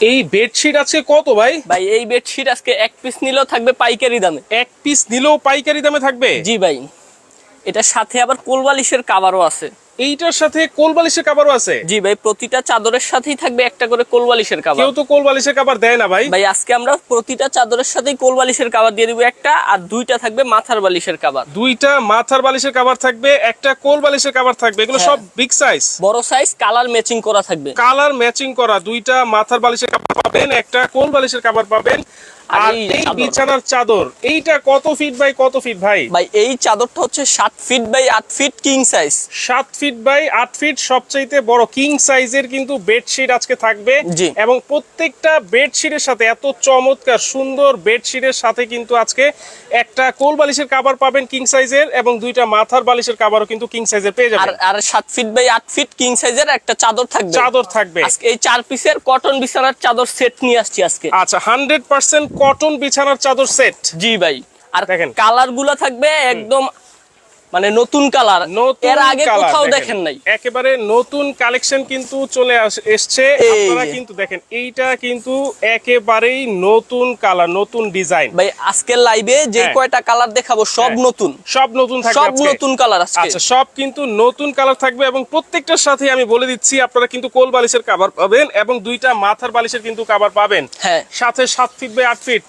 এই বেডশিট আজকে কত ভাই? ভাই এই বেডশিট আজকে এক পিস নিলেও থাকবে পাইকারি দামে। এক পিস নিলেও পাইকারি দামে থাকবে? জি ভাই। এটার সাথে আবার কোলবালিশের কাভারও আছে। এইটার সাথে কোল বালিশের কাবারও আছে? জি ভাই প্রতিটা চাদরের সাথেই থাকবে একটা করে কোলবালিশের কাভার কেউ তো কোল বালিশের কাবার দেয় না ভাই। ভাই আজকে আমরা প্রতিটা চাদরের সাথেই কোলবালিশের কাভার দিয়ে দিব একটা আর দুইটা থাকবে মাথার বালিশের কাভার দুইটা মাথার বালিশের কাবার থাকবে একটা কোল বালিশের কাবার থাকবে। এগুলো হ্যাঁ। সব বিগ সাইজ বড় সাইজ কালার ম্যাচিং করা থাকবে। কালার ম্যাচিং করা দুইটা মাথার বালিশের কাবার পাবেন একটা কোল বালিশের কাবার পাবেন। আর আর এই এই বিছানার চাদর এইটা কত ফিট বাই কত ফিট ভাই? ভাই এই চাদরটা হচ্ছে সাত ফিট বাই আট ফিট কিং সাইজ সাত ফিট বাই আট ফিট সবচাইতে বড় কিং সাইজের কিন্তু বেডশিট আজকে থাকবে। এবং প্রত্যেকটা বেডশিটের সাথে এত চমৎকার সুন্দর বেডশিটের সাথে কিন্তু আজকে একটা কোল বালিশের কাবার পাবেন কিং সাইজের এবং দুইটা মাথার বালিশের কাবারও কিন্তু কিং সাইজের পেয়ে যাবেন। আর সাত ফিট বাই আট ফিট কিং সাইজের একটা চাদর থাকবে। চাদর থাকবে। আজকে এই চার পিসের কটন বিছানার চাদর সেট নিয়ে আসছি আজকে। আচ্ছা হান্ড্রেড পার্সেন্ট কটন বিছানার চাদর সেট জি ভাই আর দেখেন। কালারগুলা থাকবে একদম মানে নতুন কালার। এর আগে কোথাও দেখেন। নাই। একেবারে নতুন কালেকশন কিন্তু চলে এসছে। আপনারা কিন্তু দেখেন এইটা কিন্তু একেবারেই নতুন কালার নতুন ডিজাইন ভাই আজকের লাইভে যে হ্যাঁ। কয়টা কালার দেখাবো সব হ্যাঁ। নতুন। সব নতুন থাকবে সব নতুন কালার আজকে। আচ্ছা সব কিন্তু নতুন কালার থাকবে এবং প্রত্যেকটার সাথে আমি বলে দিচ্ছি আপনারা কিন্তু কোল বালিশের কাভার পাবেন এবং দুইটা মাথার বালিশের কিন্তু কাভার পাবেন। হ্যাঁ। সাথে সাত ফিট বাই আট ফিট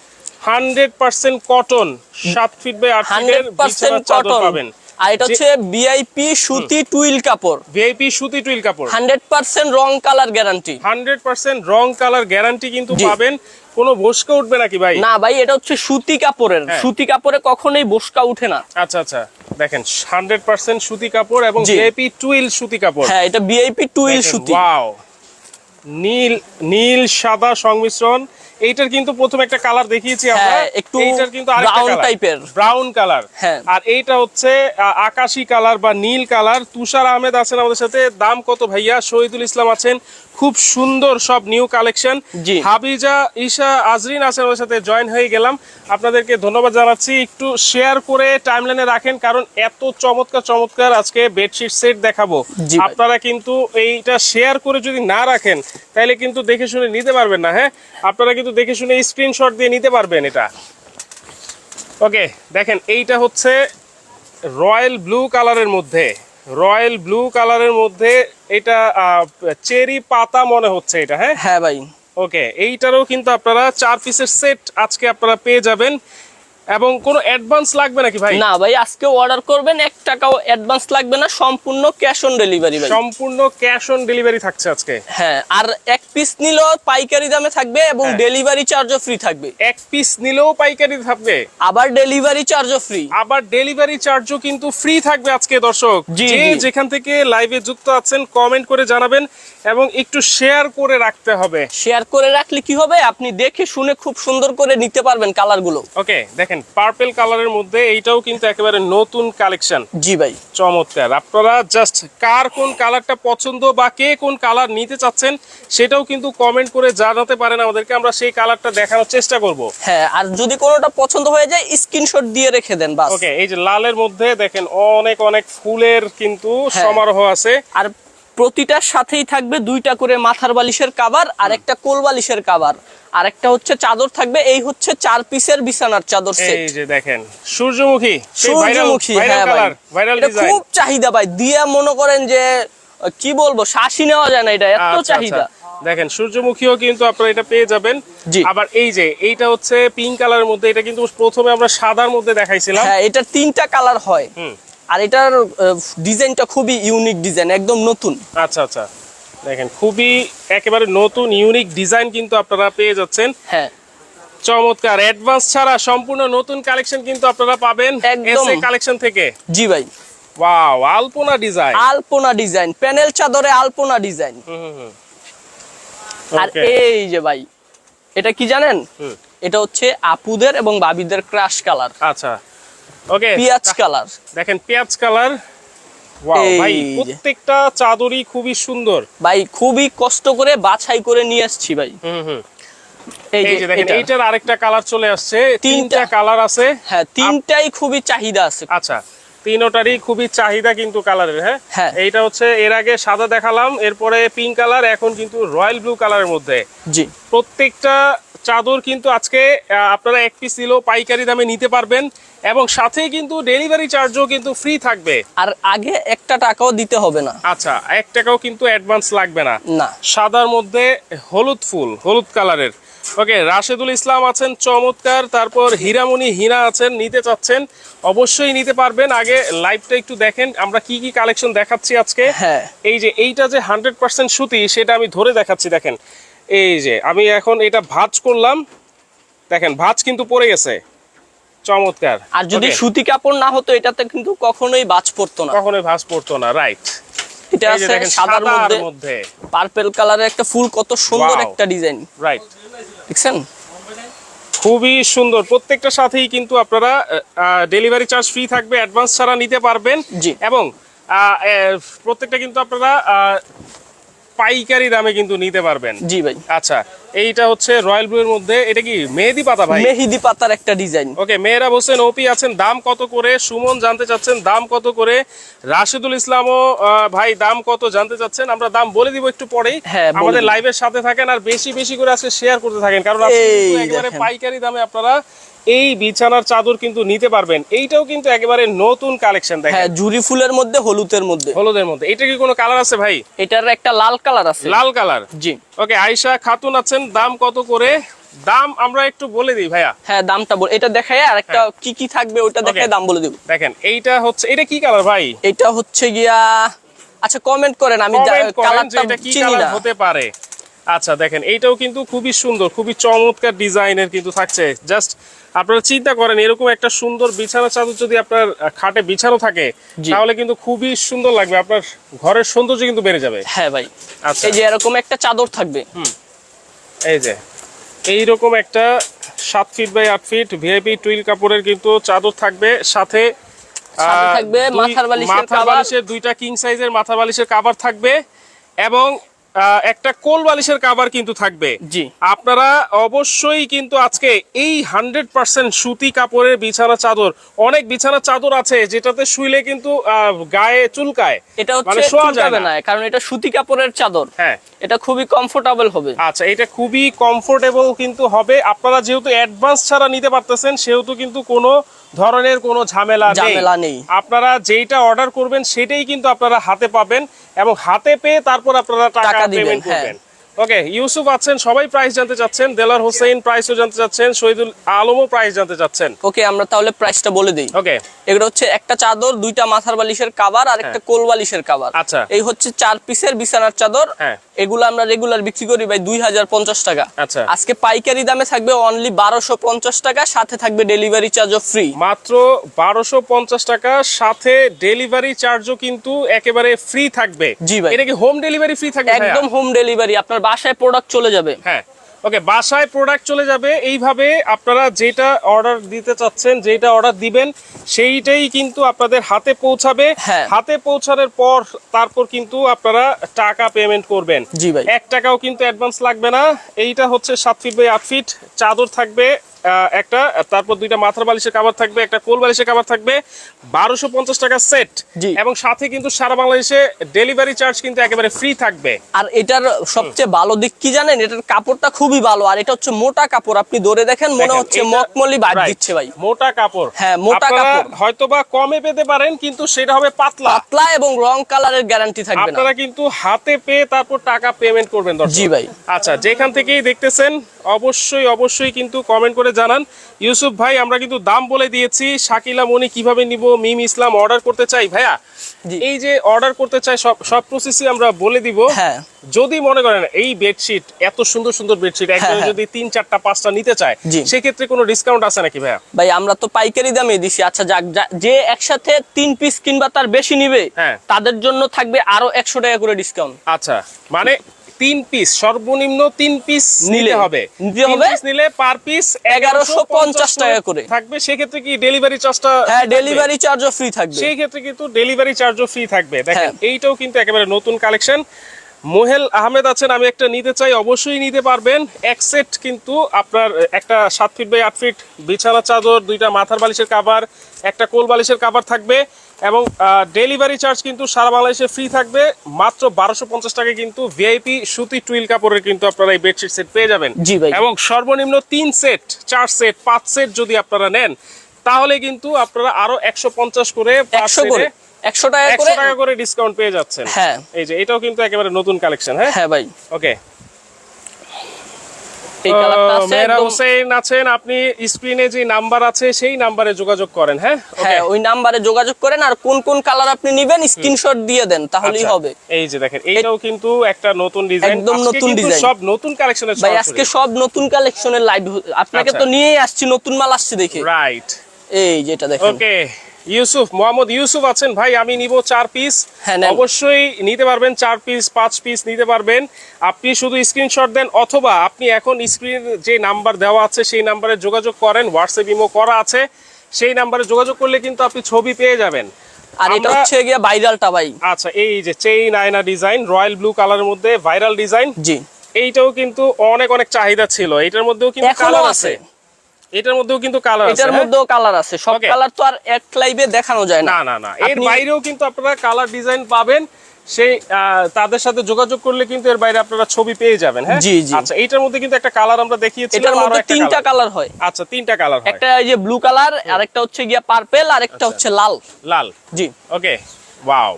হান্ড্রেড পার্সেন্ট কটন সাত ফিট বাই আট ফিটের হান্ড্রেড পার্সেন্ট বিছানার চাদর কটন পাবেন। আর এটা হচ্ছে বিআইপি সুতি টুইল কাপড়। ভিআইপি সুতি টুইল কাপড়। হান্ড্রেড পার্সেন্ট রং কালার গ্যারান্টি। হান্ড্রেড পার্সেন্ট রং কালার গ্যারান্টি কিন্তু। পাবেন। কোনো বসকা উঠবে নাকি ভাই? না ভাই এটা হচ্ছে সুতি কাপড়ের। হ্যাঁ। সুতি কাপড়ে কখনোই বসকা উঠে না। আচ্ছা আচ্ছা। দেখেন হান্ড্রেড পার্সেন্ট সুতি কাপড় এবং ভিআইপি টুইল সুতি কাপড়। হ্যাঁ এটা বিআইপি টুইল সুতি। ওয়াও নীল নীল সাদা সংমিশ্রণ। এইটার কিন্তু প্রথম একটা কালার দেখিয়েছি আমরা। হ্যাঁ, একটু এইটার কিন্তু brown টাইপের ব্রাউন কালার হ্যাঁ। আর এইটা হচ্ছে আকাশি কালার বা নীল কালার তুষার আহমেদ আছেন আমাদের সাথে। দাম কত ভাইয়া? শহীদুল ইসলাম আছেন খুব সুন্দর সব নিউ কালেকশন। জি। হাবিজা ঈশা আজরিন আছেন আমাদের সাথে জয়েন হয়ে গেলাম। আপনাদেরকে ধন্যবাদ জানাচ্ছি। একটু শেয়ার করে টাইমলাইনে রাখেন কারণ এত চমৎকার চমৎকার আজকে বেডশিট সেট দেখাবো। আপনারা কিন্তু এইটা শেয়ার করে যদি না রাখেন তাহলে কিন্তু দেখে শুনে নিতে পারবেন না হ্যাঁ? আপনারা কিন্তু দেখে শুনে স্ক্রিনশট দিয়ে নিতে পারবেন এটা। ওকে দেখেন এইটা হচ্ছে রয়্যাল ব্লু কালারের মধ্যে। রয়্যাল ব্লু কালারের মধ্যে এটা চেরি পাতা মনে হচ্ছে এটা হ্যাঁ? হ্যাঁ ভাই। ওকে এইটারও কিন্তু আপনারা চার পিসের সেট আজকে আপনারা পেয়ে যাবেন। এবং কোনো অ্যাডভান্স লাগবে নাকি ভাই? না ভাই আজকে অর্ডার করবেন এক টাকাও অ্যাডভান্স লাগবে না সম্পূর্ণ ক্যাশ অন ডেলিভারি ভাই। সম্পূর্ণ ক্যাশ অন ডেলিভারি থাকছে আজকে। হ্যাঁ আর এক পিস নিলেও পাইকারি দামে থাকবে এবং। ডেলিভারি চার্জও ফ্রি থাকবে। এক পিস নিলেও পাইকারি থাকবে? আবার ডেলিভারি চার্জও ফ্রি আবার ডেলিভারি চার্জও কিন্তু ফ্রি থাকবে আজকে দর্শক। যে যেখান থেকে লাইভে যুক্ত আছেন কমেন্ট করে জানাবেন। এবং একটু শেয়ার করে রাখতে হবে। শেয়ার করে রাখলে কি হবে? আপনি দেখে শুনে খুব সুন্দর করে নিতে পারবেন কালারগুলো ওকে দেখেন পার্পেল কালারের মধ্যে এইটাও কিন্তু একেবারে নতুন কালেকশন জি ভাই। চমৎকার। আপনারা জাস্ট কার কোন কালারটা পছন্দ বা কে কোন কালার নিতে চাচ্ছেন সেটাও কিন্তু কমেন্ট করে জানাতে পারেন আমাদেরকে। আমরা সেই কালারটা দেখানোর চেষ্টা করব। হ্যাঁ আর যদি কোনোটা পছন্দ হয়ে যায় স্ক্রিনশট দিয়ে রেখে দেন বাস। ওকে এই যে লালের মধ্যে দেখেন অনেক অনেক ফুলের কিন্তু হ্যাঁ। সমারোহ আছে। আর প্রতিটার সাথেই থাকবে দুইটা করে মাথার বালিশের কাবার আর একটা কোল বালিশের কাবার আর একটা হচ্ছে চাদর থাকবে এই হচ্ছে চার পিসের বিছানার চাদর সেট এই যে দেখেন সূর্যমুখী সূর্যমুখী হ্যাঁ ভাই। ভাইরাল ডিজাইন খুব চাহিদা ভাই দিয়ে মনে করেন যে কি বলব শ্বাসই নেওয়া যায় না এটা এত চাহিদা। দেখেন সূর্যমুখীও কিন্তু আপনারা এটা পেয়ে যাবেন। আবার এই যে এইটা হচ্ছে পিঙ্ক কালারের মধ্যে এটা কিন্তু প্রথমে আমরা সাদার মধ্যে দেখাইছিলাম। হ্যাঁ এটার তিনটা কালার হয়। আর এটার ডিজাইনটা খুবই ইউনিক ডিজাইন একদম নতুন। আচ্ছা আচ্ছা। দেখেন খুবই একেবারে নতুন ইউনিক ডিজাইন কিন্তু আপনারা পেয়ে যাচ্ছেন। হ্যাঁ। চমৎকার। অ্যাডভান্স ছাড়া সম্পূর্ণ নতুন কালেকশন কিন্তু আপনারা পাবেন। এসএ কালেকশন থেকে। জি ভাই। Wow alpana design alpana design panel চাদরে আলপনা ডিজাইন আর এই যে ভাই এটা কি জানেন। এটা হচ্ছে আপুদের এবং বাবিদের ক্রাশ কালার আচ্ছা। ওকে পিয়াজ কালার। দেখেন পেঁয়াজ কালার। ভাই প্রত্যেকটা চাদরই খুবই সুন্দর। ভাই খুবই কষ্ট করে বাছাই করে নিয়ে আসছি ভাই। হুম হুম। এই এই যে যে দেখেন এইটার আরেকটা কালার চলে আসছে। তিনটা। তিনটা। কালার আছে। হ্যাঁ তিনটাই খুবই চাহিদা আছে। আচ্ছা তিনোটারই খুবই চাহিদা কিন্তু কালারের হ্যাঁ? হ্যাঁ। এইটা হচ্ছে এর আগে সাদা দেখালাম এরপরে পিঙ্ক কালার এখন কিন্তু রয়্যাল ব্লু কালারের মধ্যে। জি। প্রত্যেকটা চাদর কিন্তু আজকে আপনারা এক পিস নিলেও পাইকারি দামে নিতে পারবেন এবং সাথে কিন্তু ডেলিভারি চার্জও কিন্তু ফ্রি থাকবে। আর আগে একটা টাকাও দিতে হবে না। আচ্ছা এক টাকাও কিন্তু অ্যাডভান্স লাগবে না। না। সাদার মধ্যে হলুদ ফুল হলুদ কালারের। ওকে রাশেদুল ইসলাম আছেন চমৎকার তারপর হীরামণি হীরা আছেন নিতে চাচ্ছেন। অবশ্যই নিতে পারবেন। আগে লাইভটা একটু দেখেন আমরা কি কি কালেকশন দেখাচ্ছি আজকে? হ্যাঁ। এই যে এইটা যে হান্ড্রেড পার্সেন্ট সুতি সেটা আমি ধরে দেখাচ্ছি দেখেন। এই যে আমি এখন এটা ভাজ করলাম। দেখেন ভাজ কিন্তু পড়ে গেছে। চমৎকার। আর যদি সুতি কাপড় না হতো এটাতে কিন্তু কখনোই ভাজ পড়তো না। কখনোই ভাঁজ পড়তো না রাইট এটা আছে দেখেন সাদার মধ্যে পার্পেল কালারের একটা ফুল কত সুন্দর একটা ডিজাইন রাইট দেখছেন? খুবই সুন্দর। প্রত্যেকটা সাথেই কিন্তু আপনারা ডেলিভারি চার্জ ফ্রি থাকবে অ্যাডভান্স ছাড়া নিতে পারবেন। জি। এবং প্রত্যেকটা কিন্তু আপনারা পাইকারি দামে কিন্তু নিতে পারবেন। জি ভাই। আচ্ছা এইটা হচ্ছে রয়্যাল ব্লু এর মধ্যে এটা কি মেহেদি পাতা ভাই? মেহেদি পাতার একটা ডিজাইন। ওকে মেহরাব হোসেন ওপি আছেন দাম কত করে? সুমন জানতে চাচ্ছেন দাম কত করে? রাশিদুল ইসলামও ভাই দাম কত? জানতে চাচ্ছেন আমরা দাম বলে দিব একটু পরেই। হ্যাঁ, আমাদের লাইভের সাথে থাকেন আর বেশি বেশি করে আজকে শেয়ার করতে থাকেন। কারণ আজকে একেবারে। পাইকারি দামে আপনারা এই বিছানার চাদর কিন্তু নিতে পারবেন। এইটাও কিন্তু একেবারে নতুন কালেকশন দেখেন। হ্যাঁ জুরি ফুলের মধ্যে হলুদের মধ্যে। হলুদের মধ্যে। এটা কি কোনো কালার আছে ভাই? এটার একটা লাল কালার আছে। লাল কালার জি। ওকে আয়শা খাতুন আছেন দাম কত করে? দাম আমরা একটু বলে দিই ভাইয়া। হ্যাঁ দামটা বল এটা দেখায় আর একটা কি কি থাকবে ওটা দেখায় দাম বলে দিব। দেখেন এইটা হচ্ছে এটা কি কালার ভাই? এটা হচ্ছে গিয়া আচ্ছা কমেন্ট করেন আমি কালারটা চিনি না। হতে পারে। আচ্ছা দেখেন এইটাও কিন্তু খুবই সুন্দর খুবই চমৎকার ডিজাইনের কিন্তু থাকছে। জাস্ট আপনারা চিন্তা করেন এরকম একটা সুন্দর বিছানা চাদর যদি আপনার খাটে বিছানো থাকে তাহলে কিন্তু খুবই সুন্দর লাগবে আপনার ঘরের সৌন্দর্য কিন্তু বেড়ে যাবে। হ্যাঁ ভাই আচ্ছা। এই যে এরকম একটা চাদর থাকবে। এই যে এইরকম একটা সাত ফিট বাই আট ফিট ভিআইপি টুইল কাপড়ের কিন্তু চাদর থাকবে সাথে থাকবে মাথার বালিশের মাথার বালিশের দুইটা কিং সাইজের মাথার বালিশের কাভার থাকবে এবং একটা কোল বালিশের কাভার কিন্তু থাকবে। জি। আপনারা অবশ্যই কিন্তু আজকে এই হান্ড্রেড পার্সেন্ট সুতি কাপড়ের বিছানা চাদর অনেক বিছানা চাদর আছে যেটাতে শুইলে কিন্তু গায়ে চুলকায়। এটা হচ্ছে মানে শোয়া যাবে না। কারণ এটা সুতি কাপড়ের চাদর। হ্যাঁ। এটা খুবই কমফোর্টেবল হবে। আচ্ছা এটা খুবই কমফোর্টেবল কিন্তু হবে। আপনারা যেহেতু অ্যাডভান্স ছাড়া নিতে পারতেছেন সেহেতু কিন্তু কোনো ধরনের কোনো ঝামেলা ঝামেলা নেই। আপনারা যেইটা অর্ডার করবেন সেটাই কিন্তু আপনারা হাতে পাবেন এবং হাতে পেয়ে তারপর আপনারা টাকা পেমেন্ট হ্যাঁ। করবেন ওকে ইউসুফ আছেন সবাই প্রাইস জানতে চাচ্ছেন দেলার হোসেন প্রাইসও জানতে চাচ্ছেন শহীদুল আলমও প্রাইস জানতে চাচ্ছেন ওকে আমরা তাহলে প্রাইসটা বলে দিই ওকে এগুলো হচ্ছে একটা চাদর দুইটা মাথার বালিশের কাবার আর একটা কোল বালিশের কাবার হ্যাঁ। আচ্ছা। এই হচ্ছে চার পিসের বিছানার চাদর হ্যাঁ। এগুলো আমরা রেগুলার বিক্রি করি ভাই দুই হাজার পঞ্চাশ টাকা। আচ্ছা। আজকে পাইকারি দামে থাকবে অনলি বারোশো পঞ্চাশ টাকা সাথে থাকবে ডেলিভারি চার্জও ফ্রি মাত্র বারোশো পঞ্চাশ টাকা সাথে ডেলিভারি চার্জও কিন্তু একেবারে ফ্রি থাকবে। জি ভাই। এটা কি হোম ডেলিভারি ফ্রি থাকবে একদম হোম ডেলিভারি আপনার বাসায় প্রোডাক্ট চলে যাবে। হ্যাঁ। ওকে বাসায় প্রোডাক্ট চলে যাবে। এইভাবে আপনারা যেটা অর্ডার দিতে চাচ্ছেন যেটা অর্ডার দিবেন সেইটাই কিন্তু আপনাদের হাতে পৌঁছাবে। হ্যাঁ। হাতে পৌঁছানোর পর তারপর কিন্তু আপনারা টাকা পেমেন্ট করবেন। জি ভাই। এক টাকাও কিন্তু অ্যাডভান্স লাগবে না। এইটা হচ্ছে সাত ফিট বাই আট ফিট চাদর থাকবে একটা তারপর দুইটা মাথার বালিশের কাবার থাকবে একটা কোল বালিশের কাবার থাকবে। বারোশো পঞ্চাশ টাকা সেট। এবং সাথে কিন্তু সারা বাংলাদেশে ডেলিভারি চার্জ কিন্তু একেবারে ফ্রি থাকবে। আর এটার সবচেয়ে ভালো দিক কি জানেন এটার কাপড়টা খুবই ভালো আর এটা হচ্ছে মোটা কাপড়। আপনি ধরে দেখেন মনে হচ্ছে মকমলি Right, দিচ্ছে ভাই। মোটা কাপড়। হ্যাঁ, মোটা কাপড়। হয়তোবা কমে পেতে পারেন কিন্তু সেটা হবে পাতলা। পাতলা এবং রং কালারের গ্যারান্টি থাকবে না। আপনারা কিন্তু হাতে পেয়ে তারপর টাকা পেমেন্ট করবেন দর্শক। জি ভাই। আচ্ছা যেখান থেকেই দেখতেছেন অবশ্যই অবশ্যই কিন্তু কমেন্ট করে জানান। ইউসুফ ভাই আমরা কিন্তু দাম বলে দিয়েছি। শাকিলা মনি কীভাবে নিব মিম ইসলাম অর্ডার করতে চাই ভাইয়া। এই যে অর্ডার করতে চাই সব সব প্রসেসই আমরা বলে দিব হ্যাঁ। যদি মনে করেন এই বেডশিট এত সুন্দর সুন্দর বেডশিট একজন হ্যাঁ। যদি তিন চারটা পাঁচটা নিতে চায়। সেক্ষেত্রে কোনো ডিসকাউন্ট আছে নাকি ভাইয়া ভাই আমরা তো পাইকারি দামে দিছি আচ্ছা যাক যে একসাথে তিন পিস কিংবা তার বেশি নিবে হ্যাঁ। তাদের জন্য থাকবে আরও একশো টাকা করে ডিসকাউন্ট আচ্ছা মানে তিন পিস সর্বনিম্ন তিন পিস নিলে হবে? নিলে পার পিস 1150 টাকা করে। থাকবে। সেক্ষেত্রে কি ডেলিভারি চার্জটা হ্যাঁ ডেলিভারি চার্জও ফ্রি থাকবে। সেই ক্ষেত্রে কিন্তু ডেলিভারি চার্জও ফ্রি থাকবে। দেখেন হ্যাঁ। এইটাও কিন্তু একেবারে নতুন কালেকশন মোহেল আহমেদ আছেন আমি একটা নিতে চাই অবশ্যই নিতে পারবেন। এক সেট কিন্তু আপনার একটা সাত ফিট বাই আট ফিট বিছানা চাদর দুইটা মাথার বালিশের কাভার একটা কোল বালিশের কাভার থাকবে। এবং ডেলিভারি চার্জ কিন্তু সারা বাংলাদেশে ফ্রি থাকবে। মাত্র বারোশো পঞ্চাশ টাকা কিন্তু ভিআইপি সুতি টুইল কাপড়ের কিন্তু আপনারা এই বেডশিট সেট পেয়ে যাবেন। জি ভাই। এবং সর্বনিম্ন তিন সেট চার সেট পাঁচ সেট যদি আপনারা নেন তাহলে কিন্তু আপনারা আরও একশো পঞ্চাশ করে একশো করে একশো টাকা করে ডিসকাউন্ট পেয়ে যাচ্ছেন। হ্যাঁ। এই যে এটাও কিন্তু একেবারে নতুন কালেকশন হ্যাঁ? হ্যাঁ ভাই। ওকে এই কালারটা আছে মেহরা একদম- হোসেন আছেন আপনি স্ক্রিনে যে নাম্বার আছে সেই নাম্বারে যোগাযোগ করেন হ্যাঁ? হ্যাঁ ওই নাম্বারে যোগাযোগ করেন আর কোন কোন কালার আপনি নিবেন স্ক্রিনশট দিয়ে দেন তাহলেই আচ্ছা, হবে। এই যে দেখেন এইটাও কিন্তু একটা নতুন ডিজাইন একদম নতুন ডিজাইন। সব নতুন কালেকশনের ভাই আজকে সব নতুন কালেকশনের লাইভ আপনাকে আচ্ছা। তো নিয়েই আসছি নতুন মাল আসছে দেখে। রাইট এই যেটা দেখেন। ওকে ইউসুফ মোহাম্মদ ইউসুফ আছেন। ভাই আমি নিব চার পিস হ্যাঁ, অবশ্যই নিতে পারবেন চার পিস পাঁচ পিস নিতে পারবেন। আপনি শুধু স্ক্রিনশট দেন অথবা আপনি এখন স্ক্রিন যে নাম্বার দেওয়া আছে সেই নাম্বারে যোগাযোগ করেন হোয়াটসঅ্যাপ ইমো করা আছে। সেই নাম্বারে যোগাযোগ করলে কিন্তু আপনি ছবি পেয়ে যাবেন। আর এটা হচ্ছে গিয়া ভাইরালটা ভাই। আচ্ছা এই যে চেইন আয়না ডিজাইন রয়্যাল ব্লু কালারের মধ্যে ভাইরাল ডিজাইন জি। এইটাও কিন্তু অনেক অনেক চাহিদা ছিল। এটার মধ্যেও কিন্তু কালার আছে। আছে। এটার মধ্যেও কিন্তু কালার আছে এটার হ্যাঁ? মধ্যেও কালার আছে। সব কালার তো আর এক লাইভে দেখানো যায় না। না না এর বাইরেও কিন্তু আপনারা কালার ডিজাইন পাবেন। সেই তাদের সাথে যোগাযোগ করলে কিন্তু এর বাইরে আপনারা ছবি পেয়ে যাবেন হ্যাঁ? জি, জি। আচ্ছা এইটার মধ্যে কিন্তু একটা কালার আমরা দেখিয়েছিলাম এটার মধ্যে তিনটা কালার হয়। আচ্ছা তিনটা কালার হয়। একটা এই যে ব্লু কালার আর একটা হচ্ছে গিয়া পার্পেল আর একটা হচ্ছে লাল। লাল। জি। ওকে ওয়াও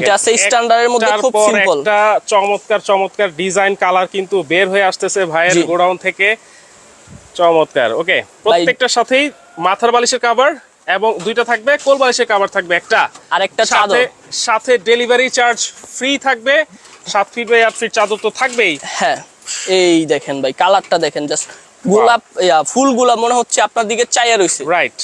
এটা standard মধ্যে খুব। একটা চমৎকার চমৎকার ডিজাইন কালার কিন্তু বের হয়ে আসতেছে ভাইয়ের গোডাউন থেকে। চমৎকার ওকে প্রত্যেকটার সাথেই মাথার বালিশের কাভার এবং দুইটা থাকবে কোল বালিশের কাভার থাকবে একটা। আর একটা সাথে সাথে ডেলিভারি চার্জ ফ্রি থাকবে সাত ফিট বাই আট ফিট চাদর তো থাকবেই। হ্যাঁ এই দেখেন ভাই কালারটা দেখেন জাস্ট গোলাপ ইয়া, ফুলগুলা মনে হচ্ছে আপনার দিকে চাইয়া রইছে। রাইট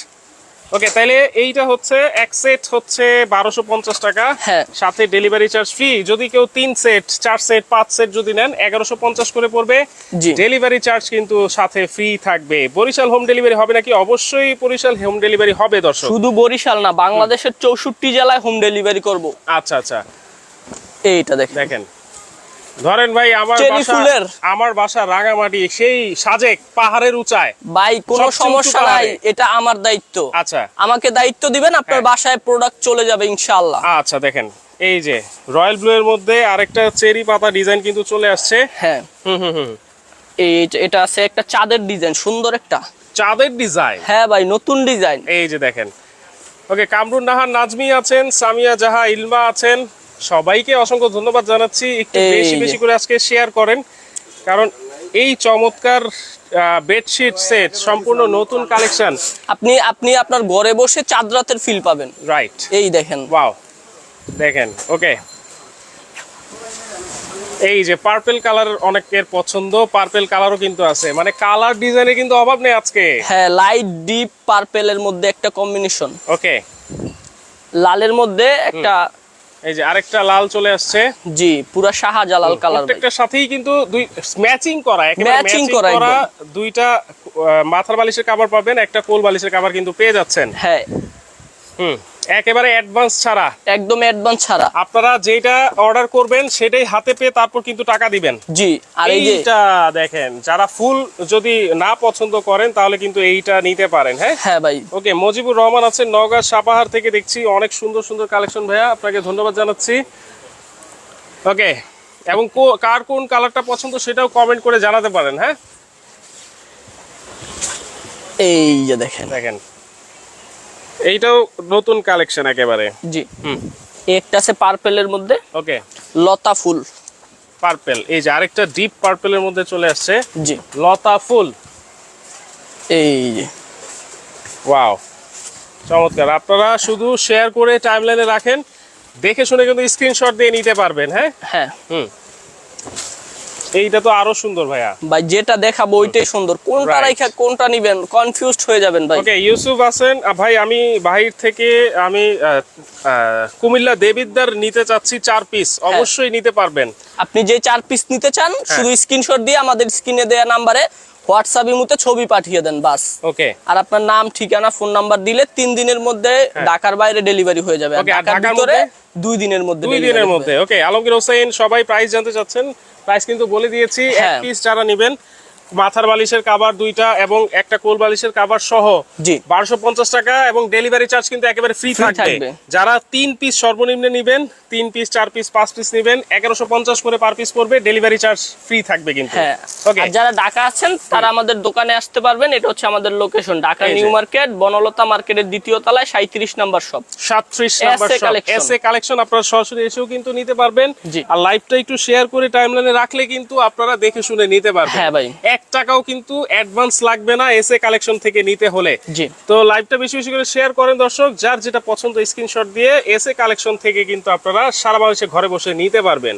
ওকে তাহলে এইটা হচ্ছে এক সেট হচ্ছে বারোশো পঞ্চাশ টাকা। হ্যাঁ। সাথে ডেলিভারি চার্জ ফ্রি যদি কেউ তিন সেট চার সেট পাঁচ সেট যদি নেন এগারোশো পঞ্চাশ করে পড়বে। জি। ডেলিভারি চার্জ কিন্তু সাথে ফ্রি থাকবে। বরিশাল হোম ডেলিভারি হবে নাকি? অবশ্যই বরিশাল হোম ডেলিভারি হবে দর্শক। শুধু বরিশাল না বাংলাদেশের চৌষট্টি জেলায় হোম ডেলিভারি করব। আচ্ছা আচ্ছা। এইটা দেখেন। দেখেন। ধরেন ভাই আমার ফুলের। আমার বাসা রাঙামাটি সেই সাজেক পাহাড়ের উঁচায়। ভাই কোনো সমস্যা নাই এটা আমার দায়িত্ব। আচ্ছা। আমাকে দায়িত্ব দিবেন আপনার হ্যাঁ। বাসায় প্রোডাক্ট চলে যাবে ইনশাআল্লাহ। আচ্ছা দেখেন এই যে রয়্যাল ব্লু এর মধ্যে আরেকটা চেরি পাতা ডিজাইন কিন্তু চলে আসছে। হ্যাঁ। হুম হুম হুম। এই এটা আছে একটা চাঁদের ডিজাইন সুন্দর একটা। চাঁদের ডিজাইন হ্যাঁ ভাই নতুন ডিজাইন এই যে দেখেন। ওকে কামরুন নাহার নাজমি আছেন সামিয়া জাহা ইলমা আছেন। সবাইকে অসংখ্য ধন্যবাদ জানাচ্ছি। একটু বেশি বেশি করে আজকে শেয়ার করেন। কারণ এই চমৎকার বেডশিট সেট সম্পূর্ণ নতুন কালেকশন আপনি আপনি আপনার ঘরে বসে চাঁদ রাতের ফিল পাবেন। রাইট এই দেখেন। ওয়াও দেখেন ওকে এই যে পার্পেল কালার অনেকের পছন্দ পার্পেল কালারও কিন্তু আছে। মানে কালার ডিজাইনে কিন্তু অভাব নেই আজকে। হ্যাঁ লাইট ডিপ পার্পেলের মধ্যে একটা কম্বিনেশন ওকে লালের মধ্যে একটা এই যে আরেকটা লাল চলে আসছে। জি পুরা শাহজালাল কালার ভাই। প্রত্যেকটার সাথেই কিন্তু দুই ম্যাচিং করা ম্যাচিং করা দুইটা মাথার বালিশের কভার পাবেন একটা কোল বালিশের কভার কিন্তু পেয়ে যাচ্ছেন। হ্যাঁ। হুম একেবারে অ্যাডভান্স ছাড়া। একদম অ্যাডভান্স ছাড়া। আপনারা যেটা অর্ডার করবেন সেটাই হাতে পেয়ে তারপর কিন্তু টাকা দিবেন। জি আর এইটা দেখেন যারা ফুল যদি না পছন্দ করেন তাহলে কিন্তু এইটা নিতে পারেন হ্যাঁ? হ্যাঁ ভাই। ওকে মজিবুর রহমান আছেন নওগাঁ সাপাহার থেকে দেখছি। অনেক সুন্দর সুন্দর কালেকশন ভাইয়া আপনাকে ধন্যবাদ জানাচ্ছি। ওকে এবং কার কোন কালারটা পছন্দ সেটাও কমেন্ট করে জানাতে পারেন হ্যাঁ? এই যে দেখেন। দেখেন। এইটাও নতুন কালেকশন একেবারে। জি। হুম। একটা আছে পার্পেলের মধ্যে। ওকে। লতা ফুল। পার্পেল এই যে আরেকটা ডিপ পার্পেলের মধ্যে চলে আসছে। জি। লতা ফুল। এই যে। ওয়াও চমৎকার। আপনারা শুধু শেয়ার করে টাইমলাইনে রাখেন দেখে শুনে কিন্তু স্ক্রিনশট দিয়ে নিতে পারবেন হ্যাঁ? হ্যাঁ। হুম। এইটা তো আরও সুন্দর ভাইয়া। ভাই যেটা দেখাবো ওইটাই সুন্দর। কোনটা রাইখা কোনটা নিবেন? কনফিউজড হয়ে যাবেন ভাই। ওকে ইউসুফ আছেন। ভাই আমি বাহির থেকে আমি কুমিল্লা দেবিদ্দার নিতে চাচ্ছি চার পিস হ্যাঁ। অবশ্যই নিতে পারবেন। আপনি যে চার পিস নিতে চান হ্যাঁ। শুধু স্ক্রিনশট দিয়ে আমাদের স্ক্রিনে দেয়া নাম্বারে হোয়াটসঅ্যাপ ইমুতে ছবি পাঠিয়ে দেন বাস। ওকে। আর আপনার নাম ঠিকানা ফোন নাম্বার দিলে তিন দিনের মধ্যে ঢাকার বাইরে ডেলিভারি হয়ে যাবে। ঢাকার ভিতরে দুই দিনের মধ্যে দুই দিনের মধ্যে ওকে। আলমগীর হোসেন সবাই প্রাইস জানতে চাচ্ছেন। প্রাইস কিন্তু বলে দিয়েছি এক হ্যাঁ। পিস যারা নেবেন মাথার বালিশের কাবার দুইটা এবং একটা কোল বালিশের কাবার সহ জি। বারোশো পঞ্চাশ টাকা এবং ডেলিভারি চার্জ কিন্তু একেবারে ফ্রি থাকবে। যারা তিন পিস সর্বনিম্ন নিবেন তিন পিস চার পিস পাঁচ পিস নিবেন এগারোশো পঞ্চাশ করে পার পিস পড়বে ডেলিভারি চার্জ ফ্রি থাকবে কিন্তু। হ্যাঁ। যারা ঢাকা আছেন তারা আমাদের দোকানে আসতে পারবেন এটা হচ্ছে আমাদের location Dhaka new market Banalata মার্কেটের দ্বিতীয় তলায় সাঁত্রিশ নাম্বার শপ সাতত্রিশ নাম্বার এস এ কালেকশন আপনারা সরাসরি এসেও কিন্তু নিতে পারবেন। আর লাইভটা একটু শেয়ার করে টাইমলাইনে রাখলে কিন্তু আপনারা দেখে শুনে নিতে পারবেন। হ্যাঁ ভাই। এক টাকাও কিন্তু অ্যাডভান্স লাগবে না এস এ কালেকশন থেকে নিতে হলে জি। তো লাইভটা বেশি বেশি করে শেয়ার করেন দর্শক যার যেটা পছন্দ স্ক্রিনশট দিয়ে এস এ কালেকশন থেকে কিন্তু আপনারা সারা বাংলাদেশে ঘরে বসে নিতে পারবেন